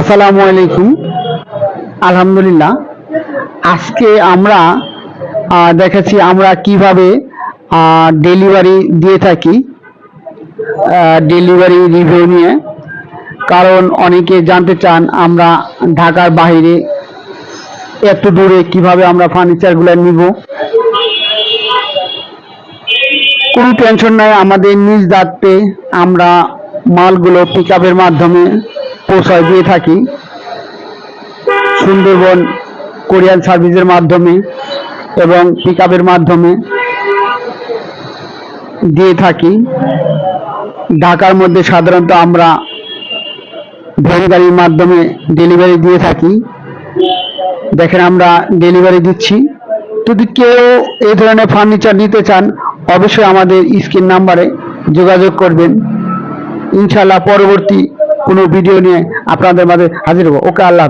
আসসালামু আলাইকুম। আলহামদুলিল্লাহ, আজকে আমরা দেখেছি আমরা কীভাবে ডেলিভারি দিয়ে থাকি ডেলিভারি রিভিউ নিয়ে। কারণ অনেকে জানতে চান আমরা ঢাকার বাইরে এত দূরে কীভাবে আমরা ফার্নিচারগুলো নিব। কোনো টেনশন নাই, আমাদের নিজ দায়িত্বে আমরা মালগুলো পিক আপের মাধ্যমে পৌঁছায় দিয়ে থাকি। সুন্দরবন কোরিয়ান সার্ভিসের মাধ্যমে এবং পিক মাধ্যমে দিয়ে থাকি। ঢাকার মধ্যে সাধারণত আমরা ভ্যান গাড়ির মাধ্যমে ডেলিভারি দিয়ে থাকি। দেখেন আমরা ডেলিভারি দিচ্ছি। যদি কেউ এই ধরনের ফার্নিচার নিতে চান, অবশ্যই আমাদের স্ক্রিন নাম্বারে যোগাযোগ করবেন। ইনশাল্লাহ পরবর্তী কোনো ভিডিও নিয়ে আপনাদের মাঝে হাজির হব। ওকে আল্লাহ